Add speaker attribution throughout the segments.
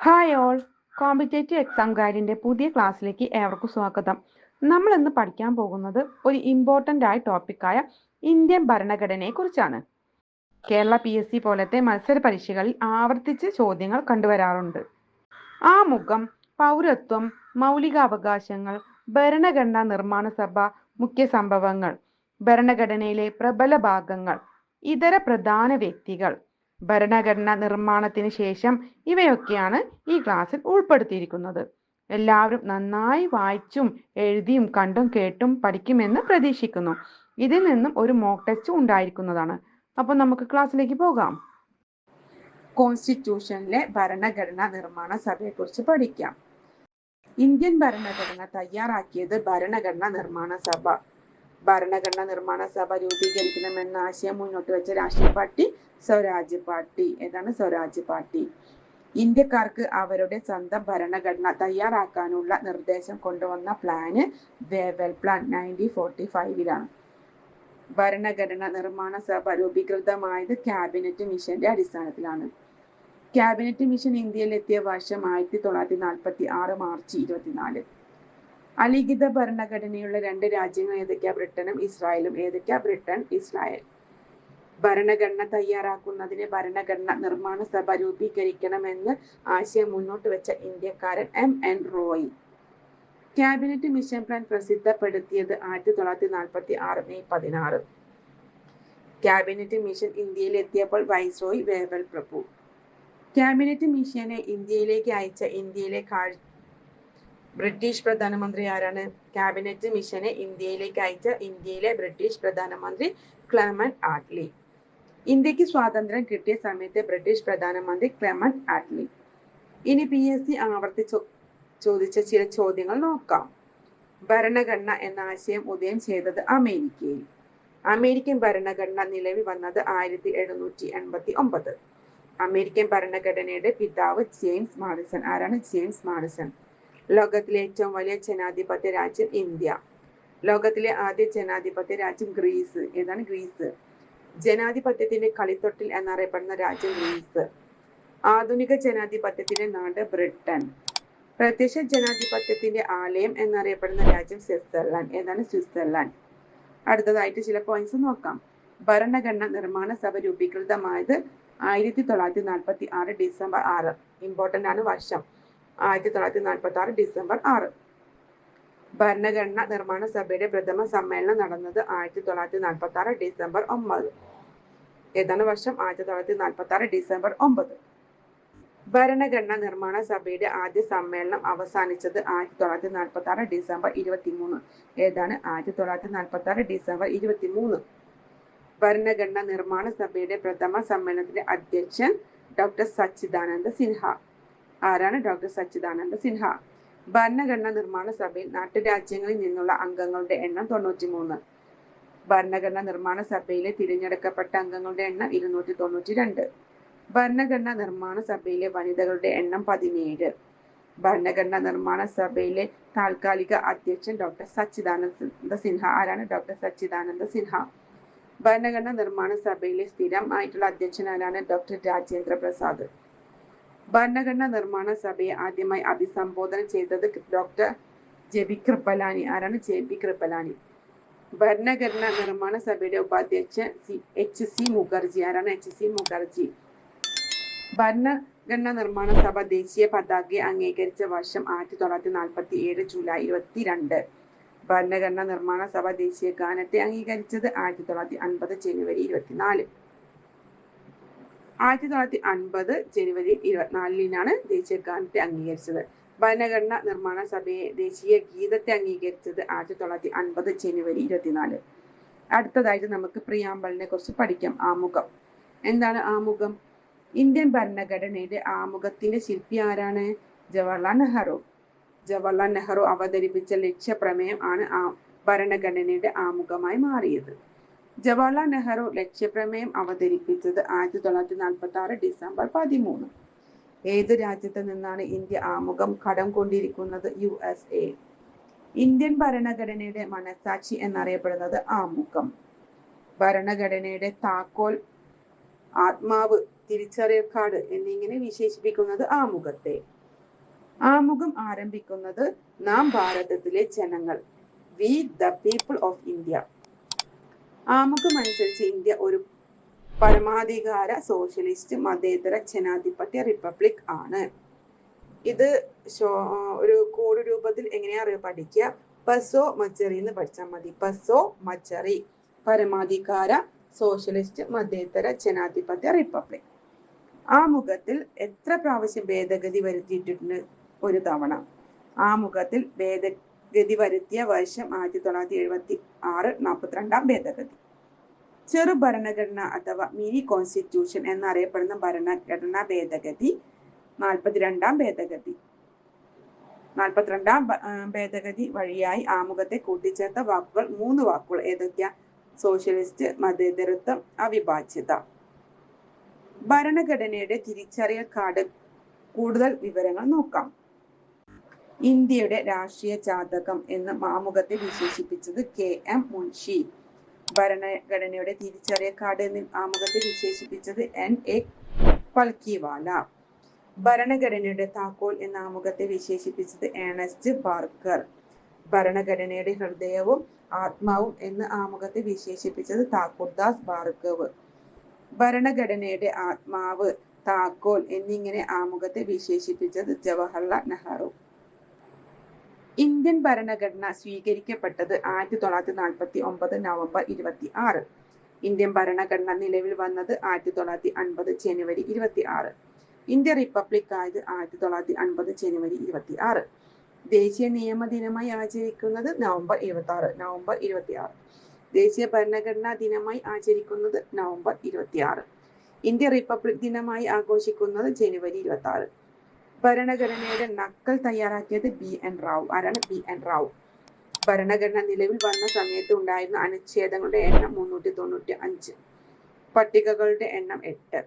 Speaker 1: Hi all competitive exam ഗൈഡിന്റെ പുതിയ ക്ലാസ്സിലേക്ക് ഏവർക്കും സ്വാഗതം. നമ്മൾ ഇന്ന് പഠിക്കാൻ പോകുന്നത് ഒരു ഇമ്പോർട്ടന്റ് ആയ ടോപ്പിക്കായ ഇന്ത്യൻ ഭരണഘടനയെ കുറിച്ചാണ്. കേരള പി എസ് സി പോലത്തെ മത്സര പരീക്ഷകളിൽ ആവർത്തിച്ച് ചോദ്യങ്ങൾ കണ്ടുവരാറുണ്ട്. ആമുഖം പൗരത്വം മൗലികാവകാശങ്ങൾ ഭരണഘടനാ നിർമ്മാണ സഭ മുഖ്യ സംഭവങ്ങൾ ഭരണഘടനയിലെ പ്രബല ഭാഗങ്ങൾ ഇതര പ്രധാന വ്യക്തികൾ ഭരണഘടന നിർമ്മാണത്തിന് ശേഷം ഇവയൊക്കെയാണ് ഈ ക്ലാസ്സിൽ ഉൾപ്പെടുത്തിയിരിക്കുന്നത്. എല്ലാവരും നന്നായി വായിച്ചും എഴുതിയും കണ്ടും കേട്ടും പഠിക്കുമെന്ന് പ്രതീക്ഷിക്കുന്നു. ഇതിൽ നിന്നും ഒരു മോക്ക് ടെസ്റ്റ് ഉണ്ടായിരിക്കുന്നതാണ്. അപ്പോൾ നമുക്ക് ക്ലാസ്സിലേക്ക് പോകാം. കോൺസ്റ്റിറ്റ്യൂഷനിലെ ഭരണഘടന നിർമ്മാണ സഭയെക്കുറിച്ച് പഠിക്കാം. ഇന്ത്യൻ ഭരണഘടന തയ്യാറാക്കിയത് ഭരണഘടനാ നിർമ്മാണ സഭ. ഭരണഘടനാ നിർമ്മാണ സഭ രൂപീകരിക്കണമെന്ന ആശയം മുന്നോട്ട് വെച്ച രാഷ്ട്രീയ പാർട്ടി സ്വരാജ് പാർട്ടി. ഏതാണ് സ്വരാജ് പാർട്ടി? ഇന്ത്യക്കാർക്ക് അവരുടെ സ്വന്തം ഭരണഘടന തയ്യാറാക്കാനുള്ള നിർദ്ദേശം കൊണ്ടുവന്ന plan Wavell plan nineteen forty ഫൈവിലാണ് ഭരണഘടന നിർമ്മാണ സഭ രൂപീകൃതമായത് ക്യാബിനറ്റ് മിഷന്റെ അടിസ്ഥാനത്തിലാണ്. ക്യാബിനറ്റ് മിഷൻ ഇന്ത്യയിലെത്തിയ വർഷം ആയിരത്തി തൊള്ളായിരത്തി നാൽപ്പത്തി ആറ് മാർച്ച് ഇരുപത്തിനാല്. അലിഖിത ഭരണഘടനയുള്ള രണ്ട് രാജ്യങ്ങൾ ഏതൊക്കെയാ? ബ്രിട്ടനും ഇസ്രായേലും. ഏതൊക്കെയാ? Britain Israel. ഭരണഘടന തയ്യാറാക്കുന്നതിന് ഭരണഘടന നിർമ്മാണ സഭ രൂപീകരിക്കണമെന്ന് ആശയം മുന്നോട്ട് വെച്ച ഇന്ത്യക്കാരൻ M. N. Roy. Cabinet mission plan പ്രസിദ്ധപ്പെടുത്തിയത് ആയിരത്തി തൊള്ളായിരത്തി നാൽപ്പത്തി ആറ് മെയ് പതിനാറ്. ക്യാബിനറ്റ് മിഷൻ ഇന്ത്യയിൽ എത്തിയപ്പോൾ വൈസ്രോയ് വേവൽ പ്രഭു. ക്യാബിനറ്റ് മിഷനെ ഇന്ത്യയിലേക്ക് അയച്ച ഇന്ത്യയിലെ കാഴ് ബ്രിട്ടീഷ് പ്രധാനമന്ത്രി ആരാണ്? ക്യാബിനറ്റ് മിഷനെ ഇന്ത്യയിലേക്ക് അയച്ച ഇന്ത്യയിലെ ബ്രിട്ടീഷ് പ്രധാനമന്ത്രി ക്ലെമൻ ആറ്റ്ലി ഇന്ത്യയ്ക്ക് സ്വാതന്ത്ര്യം കിട്ടിയ സമയത്തെ ബ്രിട്ടീഷ് പ്രധാനമന്ത്രി ക്ലെമൻ ആറ്റ്ലി ഇനി പി എസ് സി ആവർത്തിച്ചു ചോദിച്ച ചില ചോദ്യങ്ങൾ നോക്കാം. ഭരണഘടന എന്ന ആശയം ഉദയം ചെയ്തത് അമേരിക്കയിൽ. അമേരിക്കൻ ഭരണഘടന നിലവിൽ വന്നത് ആയിരത്തി എഴുന്നൂറ്റി എൺപത്തി ഒമ്പത്. അമേരിക്കൻ ഭരണഘടനയുടെ പിതാവ് ജെയിംസ് മാഡിസൺ. ആരാണ്? James Madison. ലോകത്തിലെ ഏറ്റവും വലിയ ജനാധിപത്യ രാജ്യം ഇന്ത്യ. ലോകത്തിലെ ആദ്യ ജനാധിപത്യ രാജ്യം ഗ്രീസ്. ഏതാണ് ഗ്രീസ്? ജനാധിപത്യത്തിന്റെ കളിത്തൊട്ടിൽ എന്നറിയപ്പെടുന്ന രാജ്യം ഗ്രീസ്. ആധുനിക ജനാധിപത്യത്തിന്റെ നാട് ബ്രിട്ടൻ. പ്രത്യക്ഷ ജനാധിപത്യത്തിന്റെ ആലയം എന്നറിയപ്പെടുന്ന രാജ്യം സ്വിറ്റ്സർലാൻഡ്. ഏതാണ് സ്വിറ്റ്സർലാൻഡ്? അടുത്തതായിട്ട് ചില പോയിന്റ്സ് നോക്കാം. ഭരണഘടന നിർമ്മാണ സഭ രൂപീകൃതമായത് ആയിരത്തി തൊള്ളായിരത്തി നാൽപ്പത്തി ആറ് ഡിസംബർ ആറ്. ഇമ്പോർട്ടന്റ് ആണ് വർഷം. ആയിരത്തി തൊള്ളായിരത്തി നാൽപ്പത്തി ആറ് ഡിസംബർ ആറ്. ഭരണഘടനാ നിർമ്മാണ സഭയുടെ പ്രഥമ സമ്മേളനം നടന്നത് ആയിരത്തി തൊള്ളായിരത്തി നാൽപ്പത്തി ആറ് ഡിസംബർ ഒമ്പത്. ഏതാണ് വർഷം? ആയിരത്തി തൊള്ളായിരത്തി നാൽപ്പത്തി ആറ് ഡിസംബർ ഒമ്പത്. ഭരണഘടനാ നിർമ്മാണ സഭയുടെ ആദ്യ സമ്മേളനം അവസാനിച്ചത് ആയിരത്തി തൊള്ളായിരത്തി നാൽപ്പത്തി ആറ് ഡിസംബർ ഇരുപത്തി മൂന്ന് ഏതാണ്? ആയിരത്തി തൊള്ളായിരത്തി നാൽപ്പത്തി ആറ് ഡിസംബർ ഇരുപത്തി മൂന്ന് ഭരണഘടന നിർമ്മാണ സഭയുടെ പ്രഥമ സമ്മേളനത്തിന്റെ അധ്യക്ഷൻ ഡോക്ടർ സച്ചിദാനന്ദ സിൻഹ. ആരാണ് ഡോക്ടർ സച്ചിദാനന്ദ സിൻഹ? ഭരണഘടനാ നിർമ്മാണ സഭയിൽ നാട്ടുരാജ്യങ്ങളിൽ നിന്നുള്ള അംഗങ്ങളുടെ എണ്ണം തൊണ്ണൂറ്റി മൂന്ന് ഭരണഘടനാ നിർമ്മാണ സഭയിലെ തിരഞ്ഞെടുക്കപ്പെട്ട അംഗങ്ങളുടെ എണ്ണം ഇരുന്നൂറ്റി തൊണ്ണൂറ്റി രണ്ട് ഭരണഘടനാ നിർമ്മാണ സഭയിലെ വനിതകളുടെ എണ്ണം പതിനേഴ്. ഭരണഘടനാ നിർമ്മാണ സഭയിലെ താൽക്കാലിക അധ്യക്ഷൻ ഡോക്ടർ സച്ചിദാനന്ദ സിൻഹ. ആരാണ് ഡോക്ടർ സച്ചിദാനന്ദ സിൻഹ? ഭരണഘടനാ നിർമ്മാണ സഭയിലെ സ്ഥിരം ആയിട്ടുള്ള അധ്യക്ഷൻ ആരാണ്? ഡോക്ടർ രാജേന്ദ്ര പ്രസാദ്. ഭരണഘടനാ നിർമ്മാണ സഭയെ ആദ്യമായി അഭിസംബോധന ചെയ്തത് ഡോക്ടർ ജെ ബി കൃപലാനി ആരാണ് ജെ ബി കൃപലാനി ഭരണഘടനാ നിർമ്മാണ സഭയുടെ ഉപാധ്യക്ഷൻ സി എച്ച് സി മുഖർജി. ആരാണ് എച്ച് സി മുഖർജി? ഭരണഘടനാ നിർമ്മാണ സഭ ദേശീയ പതാകയെ അംഗീകരിച്ച വർഷം ആയിരത്തി തൊള്ളായിരത്തി നാൽപ്പത്തി ഏഴ് ജൂലൈ ഇരുപത്തിരണ്ട്. ഭരണഘടനാ നിർമ്മാണ സഭ ദേശീയ ഗാനത്തെ അംഗീകരിച്ചത് ആയിരത്തി തൊള്ളായിരത്തി അൻപത് ജനുവരി ഇരുപത്തിനാല്. ആയിരത്തി തൊള്ളായിരത്തി അൻപത് ജനുവരി ഇരുപത്തിനാലിനാണ് ദേശീയ ഗാനത്തെ അംഗീകരിച്ചത്. ഭരണഘടന നിർമ്മാണ സഭയെ ദേശീയ ഗീതത്തെ അംഗീകരിച്ചത് ആയിരത്തി തൊള്ളായിരത്തി അൻപത് ജനുവരി ഇരുപത്തിനാല്. അടുത്തതായിട്ട് നമുക്ക് പ്രിയാമ്പലിനെ കുറിച്ച് പഠിക്കാം. ആമുഖം. എന്താണ് ആമുഖം? ഇന്ത്യൻ ഭരണഘടനയുടെ ആമുഖത്തിന്റെ ശില്പി ആരാണ്? ജവഹർലാൽ നെഹ്റു. ജവഹർലാൽ നെഹ്റു അവതരിപ്പിച്ച ലക്ഷ്യപ്രമേയം ആണ് ആ ഭരണഘടനയുടെ ആമുഖമായി മാറിയത്. ജവഹർലാൽ നെഹ്റു ലക്ഷ്യപ്രമേയം അവതരിപ്പിച്ചത് ആയിരത്തി തൊള്ളായിരത്തി നാൽപ്പത്തി ആറ് ഡിസംബർ പതിമൂന്ന്. ഏത് രാജ്യത്ത് നിന്നാണ് ഇന്ത്യ ആമുഖം കടം കൊണ്ടിരിക്കുന്നത്? U S A. ഇന്ത്യൻ ഭരണഘടനയുടെ മനസാക്ഷി എന്നറിയപ്പെടുന്നത് ആമുഖം. ഭരണഘടനയുടെ താക്കോൽ ആത്മാവ് തിരിച്ചറിയ കാർഡ് എന്നിങ്ങനെ വിശേഷിപ്പിക്കുന്നത് ആമുഖത്തെ. ആമുഖം ആരംഭിക്കുന്നത് നാം ഭാരതത്തിലെ ജനങ്ങൾ. We the people of India ആമുഖം അനുസരിച്ച് ഇന്ത്യ ഒരു പരമാധികാര സോഷ്യലിസ്റ്റ് മതേതര ജനാധിപത്യ റിപ്പബ്ലിക് ആണ്. ഇത് ഒരു കോഡ് രൂപത്തിൽ എങ്ങനെയാ പഠിക്കുക? പസോ മച്ചറി എന്ന് പഠിച്ചാൽ മതി. പസോ മച്ചറി പരമാധികാര സോഷ്യലിസ്റ്റ് മതേതര ജനാധിപത്യ റിപ്പബ്ലിക് ആമുഖത്തിൽ എത്ര പ്രാവശ്യം ഭേദഗതി വരുത്തിയിട്ടുണ്ട്? ഒരു തവണ. ആമുഖത്തിൽ ഭേദഗതി വരുത്തിയ വർഷം ആയിരത്തി തൊള്ളായിരത്തി എഴുപത്തി ആറ് നാൽപ്പത്തിരണ്ടാം ഭേദഗതി. ചെറു ഭരണഘടന അഥവാ മിനി കോൺസ്റ്റിറ്റ്യൂഷൻ എന്നറിയപ്പെടുന്ന ഭരണഘടനാ ഭേദഗതി നാൽപ്പത്തിരണ്ടാം ഭേദഗതി. നാൽപ്പത്തിരണ്ടാം ഭേദഗതി വഴിയായി ആമുഖത്തെ കൂട്ടിച്ചേർത്ത വാക്കുകൾ മൂന്ന് വാക്കുകൾ ഏതൊക്കെയാ? സോഷ്യലിസ്റ്റ് മതേതരത്വം അവിഭാജ്യത. ഭരണഘടനയുടെ തിരിച്ചറിയൽ കാർഡ് കൂടുതൽ വിവരങ്ങൾ നോക്കാം. ഇന്ത്യയുടെ രാഷ്ട്രീയ ജാതകം എന്ന് മാമുഖത്തെ വിശേഷിപ്പിച്ചത് കെ എം മുൻഷി. ഭരണഘടനയുടെ തിരിച്ചറിയ കാർഡ് എന്ന് ആമുഖത്തെ വിശേഷിപ്പിച്ചത് എൻ എ പൽക്കിവാല. ഭരണഘടനയുടെ താക്കോൽ എന്ന ആമുഖത്തെ വിശേഷിപ്പിച്ചത് ഏണസ്റ്റ് ബാർക്കർ. ഭരണഘടനയുടെ ഹൃദയവും ആത്മാവും എന്ന് ആമുഖത്തെ വിശേഷിപ്പിച്ചത് താക്കൂർദാസ് ഭാർഗവ് ഭരണഘടനയുടെ ആത്മാവ് താക്കോൽ എന്നിങ്ങനെ ആമുഖത്തെ വിശേഷിപ്പിച്ചത് ജവഹർലാൽ നെഹ്റു. ഇന്ത്യൻ ഭരണഘടന സ്വീകരിക്കപ്പെട്ടത് ആയിരത്തി തൊള്ളായിരത്തി നാൽപ്പത്തി ഒമ്പത് നവംബർ ഇരുപത്തി ആറ് ഇന്ത്യൻ ഭരണഘടന നിലവിൽ വന്നത് ആയിരത്തി തൊള്ളായിരത്തി അൻപത് ജനുവരി ഇരുപത്തി ആറ് ഇന്ത്യ റിപ്പബ്ലിക് ആയത് ആയിരത്തി തൊള്ളായിരത്തി അൻപത് ജനുവരി ഇരുപത്തി ആറ് ദേശീയ നിയമ ദിനമായി ആചരിക്കുന്നത് നവംബർ ഇരുപത്തി ആറ് നവംബർ ഇരുപത്തി ആറ് ദേശീയ ഭരണഘടനാ ദിനമായി ആചരിക്കുന്നത് നവംബർ ഇരുപത്തി ആറ് ഇന്ത്യ റിപ്പബ്ലിക് ദിനമായി ആഘോഷിക്കുന്നത് ജനുവരി ഇരുപത്തി ആറ് ഭരണഘടനയുടെ നക്കൽ തയ്യാറാക്കിയത് ബി എൻ റാവു ആരാണ് ബി എൻ റാവു ഭരണഘടന നിലവിൽ വന്ന സമയത്ത് ഉണ്ടായിരുന്ന അനുച്ഛേദങ്ങളുടെ എണ്ണം മുന്നൂറ്റി തൊണ്ണൂറ്റി അഞ്ച് പട്ടികകളുടെ എണ്ണം എട്ട്.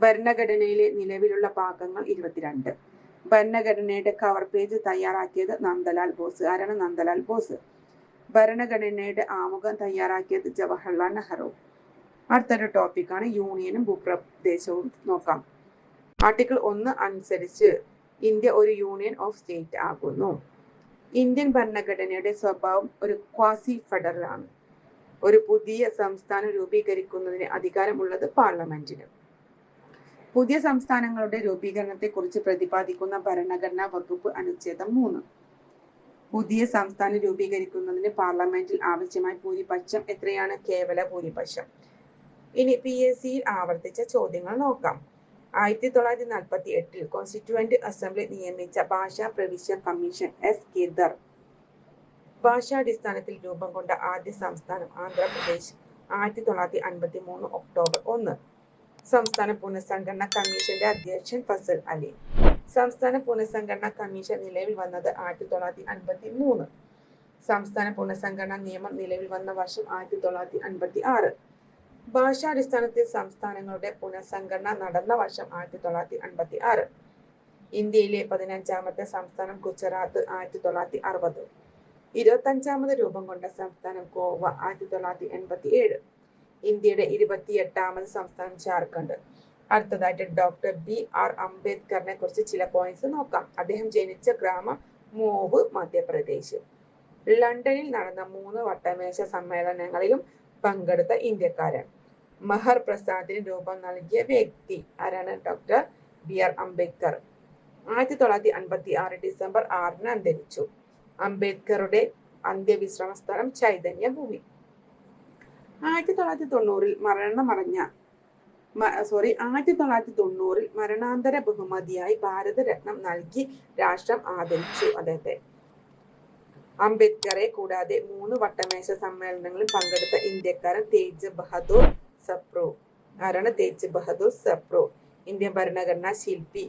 Speaker 1: ഭരണഘടനയിലെ നിലവിലുള്ള ഭാഗങ്ങൾ ഇരുപത്തിരണ്ട്. ഭരണഘടനയുടെ കവർ പേജ് തയ്യാറാക്കിയത് നന്ദലാൽ ബോസ്. ആരാണ് നന്ദലാൽ ബോസ്? ഭരണഘടനയുടെ ആമുഖം തയ്യാറാക്കിയത് ജവഹർലാൽ നെഹ്റു. അടുത്തൊരു ടോപ്പിക്കാണ് യൂണിയനും ഭൂപ്രദേശവും. നോക്കാം. ആർട്ടിക്കിൾ ഒന്ന് അനുസരിച്ച് ഇന്ത്യ ഒരു യൂണിയൻ ഓഫ് സ്റ്റേറ്റ് ആകുന്നു. ഇന്ത്യൻ ഭരണഘടനയുടെ സ്വഭാവം ഒരു ക്വാസി ഫെഡറൽ ആണ് ഒരു പുതിയ സംസ്ഥാനം രൂപീകരിക്കുന്നതിന് അധികാരമുള്ളത് പാർലമെന്റിന്. പുതിയ സംസ്ഥാനങ്ങളുടെ രൂപീകരണത്തെക്കുറിച്ച് പ്രതിപാദിക്കുന്ന ഭരണഘടനാ വകുപ്പ് അനുച്ഛേദം മൂന്ന്. പുതിയ സംസ്ഥാനം രൂപീകരിക്കുന്നതിന് പാർലമെന്റിൽ ആവശ്യമായ ഭൂരിപക്ഷം എത്രയാണ്? കേവല ഭൂരിപക്ഷം. ഇനി പി എസ് സിയിൽ ആവർത്തിച്ച ചോദ്യങ്ങൾ നോക്കാം. ആയിരത്തി തൊള്ളായിരത്തി നാൽപ്പത്തി എട്ടിൽ കോൺസ്റ്റിറ്റ്യൂവന്റ് അസംബ്ലി നിയമിച്ച ഭാഷാ പ്രവിശ്യ കമ്മീഷൻ എസ് കേദർ ഭാഷാടിസ്ഥാനത്തിൽ രൂപം കൊണ്ട ആദ്യ സംസ്ഥാനം ആന്ധ്രാപ്രദേശ് ആയിരത്തി തൊള്ളായിരത്തി അൻപത്തി മൂന്ന് ഒക്ടോബർ ഒന്ന്. സംസ്ഥാന പുനഃസംഘടന കമ്മീഷന്റെ അധ്യക്ഷൻ ഫസൽ അലി. സംസ്ഥാന പുനഃസംഘടന കമ്മീഷൻ നിലവിൽ വന്നത് ആയിരത്തി തൊള്ളായിരത്തി അൻപത്തി മൂന്ന് സംസ്ഥാന പുനഃസംഘടനാ നിയമം നിലവിൽ വന്ന വർഷം ആയിരത്തി തൊള്ളായിരത്തി അൻപത്തി ആറ് ഭാഷാടിസ്ഥാനത്തിൽ സംസ്ഥാനങ്ങളുടെ പുനഃസംഘടന നടന്ന വർഷം ആയിരത്തി തൊള്ളായിരത്തി അൻപത്തി ആറ് ഇന്ത്യയിലെ പതിനഞ്ചാമത്തെ സംസ്ഥാനം ഗുജറാത്ത് ആയിരത്തി തൊള്ളായിരത്തി അറുപത് ഇരുപത്തഞ്ചാമത് രൂപം കൊണ്ട സംസ്ഥാനം ഗോവ ആയിരത്തി തൊള്ളായിരത്തി എൺപത്തി ഏഴ് ഇന്ത്യയുടെ ഇരുപത്തിയെട്ടാമത് സംസ്ഥാനം ജാർഖണ്ഡ്. അടുത്തതായിട്ട് ഡോക്ടർ ബി ആർ അംബേദ്കറിനെ കുറിച്ച് ചില പോയിന്റ്സ് നോക്കാം. അദ്ദേഹം ജനിച്ച ഗ്രാമം മോവ് മധ്യപ്രദേശ്. ലണ്ടനിൽ നടന്ന മൂന്ന് വട്ടമേശ സമ്മേളനങ്ങളിലും പങ്കെടുത്ത ഇന്ത്യക്കാരൻ. മഹർ പ്രസാദിന് രൂപം നൽകിയ വ്യക്തി ആരാണ്? Doctor B R Ambedkar. ആയിരത്തി തൊള്ളായിരത്തി അൻപത്തി ആറ് ഡിസംബർ ആറിന് അന്തരിച്ചു. അംബേദ്കറുടെ അന്ത്യവിശ്രമ സ്ഥലം ചൈതന്യ ഭൂമി ആയിരത്തി തൊള്ളായിരത്തി തൊണ്ണൂറിൽ മരണമടഞ്ഞ സോറി ആയിരത്തി തൊള്ളായിരത്തി തൊണ്ണൂറിൽ മരണാന്തര ബഹുമതിയായി ഭാരതരത്നം നൽകി രാഷ്ട്രം ആദരിച്ചു അദ്ദേഹത്തെ. അംബേദ്കറെ കൂടാതെ മൂന്ന് വട്ടമേശ സമ്മേളനങ്ങളിൽ പങ്കെടുത്ത ഇന്ത്യക്കാരൻ തേജ് ബഹദൂർ സപ്രോ. ആരാണ് തേജ് ബഹദൂർ സപ്രോ. ഇന്ത്യൻ ഭരണഘടനാ ശില്പി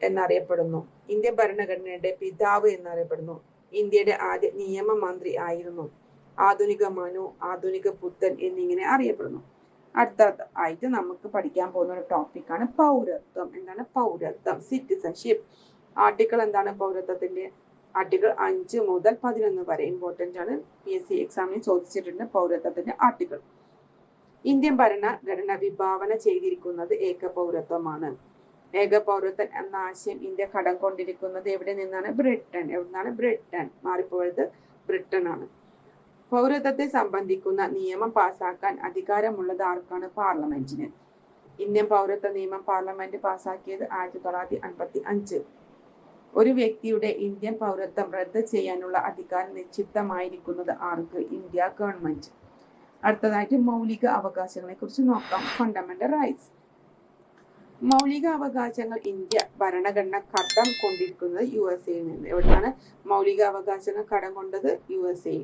Speaker 1: എന്നറിയപ്പെടുന്നു. ഇന്ത്യൻ ഭരണഘടനയുടെ പിതാവ് എന്നറിയപ്പെടുന്നു. ഇന്ത്യയുടെ ആദ്യ നിയമ മന്ത്രി ആയിരുന്നു. ആധുനിക മനു ആധുനിക ബുദ്ധൻ എന്നിങ്ങനെ അറിയപ്പെടുന്നു. അടുത്ത ആയിട്ട് നമുക്ക് പഠിക്കാൻ പോകുന്ന ഒരു ടോപ്പിക്കാണ് പൗരത്വം. എന്താണ് പൗരത്വം? സിറ്റിസൺഷിപ്പ് ആർട്ടിക്കിൾ എന്താണ് പൗരത്വത്തിന്റെ? ആർട്ടിക്കിൾ അഞ്ച് മുതൽ പതിനൊന്ന് വരെ ഇമ്പോർട്ടന്റ് ആണ്. പി എസ് സി എക്സാമിന് ചോദിച്ചിട്ടുണ്ട് പൗരത്വത്തിന്റെ ആർട്ടിക്കിൾ ഇന്ത്യൻ ഭരണഘടന വിഭാവന ചെയ്തിരിക്കുന്നത് ഏകപൗരത്വമാണ്. ഏകപൗരത്വം എന്ന ആശയം ഇന്ത്യ കടം കൊണ്ടിരിക്കുന്നത് എവിടെ നിന്നാണ്? ബ്രിട്ടൻ. എവിടുന്നാണ്? ബ്രിട്ടൻ. മാറിപ്പോയത് ബ്രിട്ടൻ ആണ് പൗരത്വത്തെ സംബന്ധിക്കുന്ന നിയമം പാസാക്കാൻ അധികാരമുള്ളത് ആർക്കാണ്? പാർലമെന്റിന്. ഇന്ത്യൻ പൗരത്വ നിയമം പാർലമെന്റ് പാസാക്കിയത് ആയിരത്തി തൊള്ളായിരത്തി അൻപത്തി അഞ്ച് ഒരു വ്യക്തിയുടെ ഇന്ത്യൻ പൗരത്വം റദ്ദ് ചെയ്യാനുള്ള അധികാരം നിക്ഷിപ്തമായിരിക്കുന്നത് ആർക്ക്? India government. അടുത്തതായിട്ട് മൗലിക അവകാശങ്ങളെ കുറിച്ച് നോക്കാം. ഫണ്ടമെന്റൽ റൈറ്റ്സ് മൗലിക അവകാശങ്ങൾ ഇന്ത്യ ഭരണഘടന കടം കൊണ്ടിരിക്കുന്നത് യു എസ് എയിൽ നിന്ന്. എവിടെയാണ് മൗലിക അവകാശങ്ങൾ കടം കൊണ്ടത്? യു എസ് എ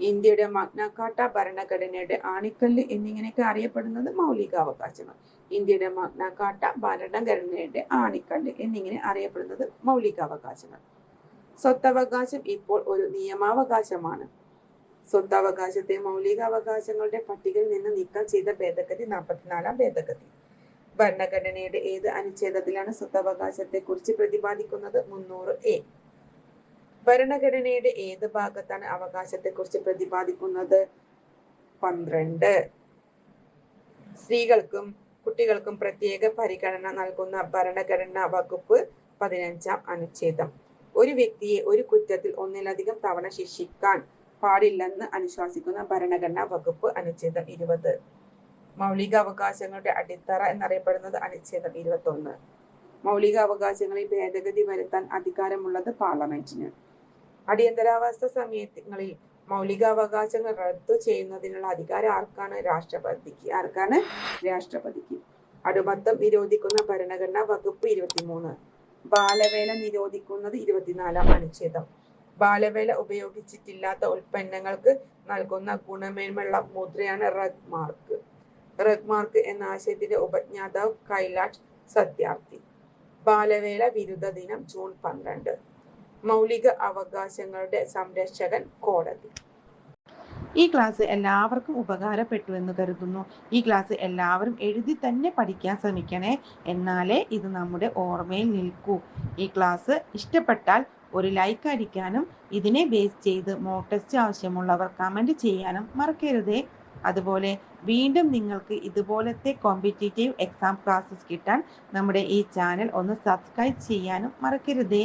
Speaker 1: ഇന്ത്യയുടെ മഗ്നക്കാട്ട ഭരണഘടനയുടെ ആണിക്കല്ല് എന്നിങ്ങനെയൊക്കെ അറിയപ്പെടുന്നത് മൗലിക അവകാശങ്ങൾ. ഇന്ത്യയുടെ മഗ്നക്കാട്ട ഭരണഘടനയുടെ ആണിക്കല്ല് എന്നിങ്ങനെ അറിയപ്പെടുന്നത് മൗലിക അവകാശങ്ങൾ സ്വത്തവകാശം ഇപ്പോൾ ഒരു നിയമാവകാശമാണ്. സ്വത്തവകാശത്തെ മൗലികാവകാശങ്ങളുടെ പട്ടികയിൽ നിന്ന് നീക്കം ചെയ്ത ഭേദഗതി നാൽപ്പത്തിനാലാം ഭേദഗതി. ഭരണഘടനയുടെ ഏത് അനുച്ഛേദത്തിലാണ് സ്വത്തവകാശത്തെ കുറിച്ച് പ്രതിപാദിക്കുന്നത്? മുന്നൂറ് എ. ഭരണഘടനയുടെ ഏത് ഭാഗത്താണ് അവകാശത്തെ കുറിച്ച് പ്രതിപാദിക്കുന്നത്? പന്ത്രണ്ട്. സ്ത്രീകൾക്കും കുട്ടികൾക്കും പ്രത്യേക പരിഗണന നൽകുന്ന ഭരണഘടനാ വകുപ്പ് പതിനഞ്ചാം അനുച്ഛേദം. ഒരു വ്യക്തിയെ ഒരു കുറ്റത്തിൽ ഒന്നിലധികം തവണ ശിക്ഷിക്കാൻ പാടില്ലെന്ന് അനുശാസിക്കുന്ന ഭരണഘടനാ വകുപ്പ് അനുച്ഛേദം ഇരുപത്. മൗലിക അവകാശങ്ങളുടെ അടിത്തറ എന്നറിയപ്പെടുന്നത് അനുച്ഛേദം ഇരുപത്തൊന്ന്. മൗലിക അവകാശങ്ങളിൽ ഭേദഗതി വരുത്താൻ അധികാരമുള്ളത് പാർലമെന്റിന്. അടിയന്തരാവസ്ഥ സമയങ്ങളിൽ മൗലികാവകാശങ്ങൾ റദ്ദു ചെയ്യുന്നതിനുള്ള അധികാരം ആർക്കാണ്? രാഷ്ട്രപതിക്ക്. ആർക്കാണ്? രാഷ്ട്രപതിക്ക്. അടിമത്തം നിരോധിക്കുന്ന ഭരണഘടനാ വകുപ്പ് ഇരുപത്തിമൂന്ന്. ബാലവേല നിരോധിക്കുന്നത് ഇരുപത്തിനാലാം അനുച്ഛേദം. ബാലവേല ഉപയോഗിച്ചിട്ടില്ലാത്ത ഉൽപ്പന്നങ്ങൾക്ക് നൽകുന്ന ഗുണമേന്മയുള്ള മുദ്രയാണ് റഗ് മാർക്ക് റഗ് മാർക്ക് എന്ന ആശയത്തിന്റെ ഉപജ്ഞാതാവ് കൈലാഷ് സത്യാർത്ഥി. ബാലവേല വിരുദ്ധ ദിനം ജൂൺ പന്ത്രണ്ട്. മൗലിക അവകാശങ്ങളുടെ സംരക്ഷകൻ കോടതി.
Speaker 2: ഈ ക്ലാസ് എല്ലാവർക്കും ഉപകാരപ്പെട്ടു എന്ന് കരുതുന്നു. ഈ ക്ലാസ് എല്ലാവരും എഴുതി തന്നെ പഠിക്കാൻ ശ്രമിക്കണേ. എന്നാലേ ഇത് നമ്മുടെ ഓർമ്മയിൽ നിൽക്കൂ. ഈ ക്ലാസ് ഇഷ്ടപ്പെട്ടാൽ ഒരു ലൈക്ക് അടിക്കാനും ഇതിനെ ബേസ് ചെയ്ത് മോക്ക് ടെസ്റ്റ് ആവശ്യമുള്ളവർ കമന്റ് ചെയ്യാനും മറക്കരുതേ. അതുപോലെ വീണ്ടും നിങ്ങൾക്ക് ഇതുപോലത്തെ കോമ്പറ്റേറ്റീവ് എക്സാം ക്ലാസ്സസ് കിട്ടാൻ നമ്മുടെ ഈ ചാനൽ ഒന്ന് സബ്സ്ക്രൈബ് ചെയ്യാനും മറക്കരുതേ.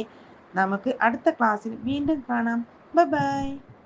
Speaker 2: നമുക്ക് അടുത്ത ക്ലാസ്സിൽ വീണ്ടും കാണാം. ബൈ